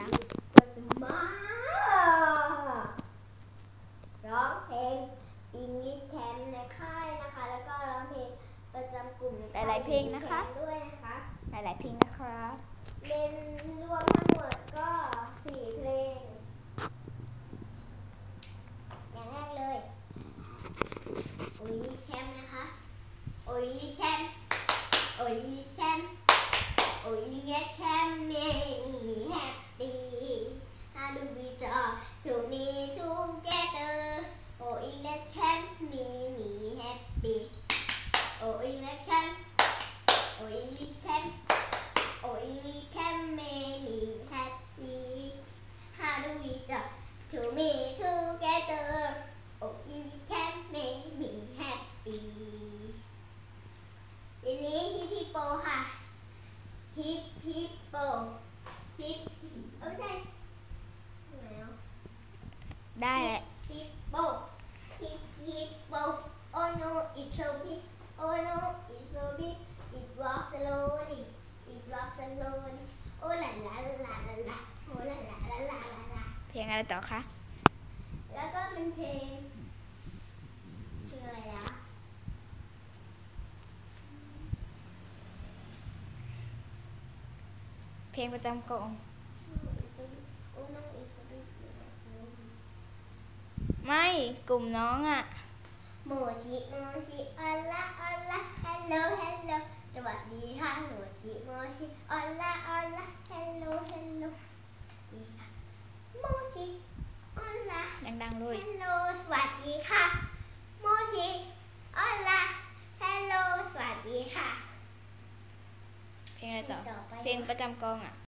ดังก็จะมาร้องเพลงอิงลิชแคมในค่ายนะคะ แล้วก็ร้องเพลงประจำกลุ่มในหค่ายลายๆเพลงนะคะ ด้วยนะคะหลายๆเพลงนะครับเป็นรวมทั้งหมดก็สี่เพลง อย่างแรกเลยโอลิแคมนะคะโอลิแคมโอลิแคมโอลิแคมเมมีแฮปปี้ฮาดูวีจอทูมีทูเกเตอร์โอลิแคมมีมีแฮปปี้โอลิแคมโอลิแคม Only can make me happy. How do we talk to me together? Only can make me happy. ทีนี้ฮิปฮิปโปค่ะ ฮิปฮิปโป ฮิปเอ้ยไม่ใช่ไหนเนาะได้แหละฮิปโป ฮิปฮิปโป Oh no it's so big Oh no it's so big It walks slowly It walks slowly Oh la la la la la la Oh la la la la la la เพลงอะไรต่อคะ แล้วก็เป็นเพลงชื่ออะไรนะเพลงประจำกองโอ้น้องอีสบิไม่กลุ่มน้องอะ โมชิโมชิออลลาออลลาฮัลโหลฮัลโหลสวัสดีค่ะโมชิโมชิออลลาออลลาฮัลโหลฮัลโหลดีค่ะโมชิออลลา ดังๆเลยฮัลโหลสวัสดีค่ะโมชิออลลาฮัลโหลสวัสดีค่ะ เพลงอะไรต่อต่อไปเพลงประจำกองอะ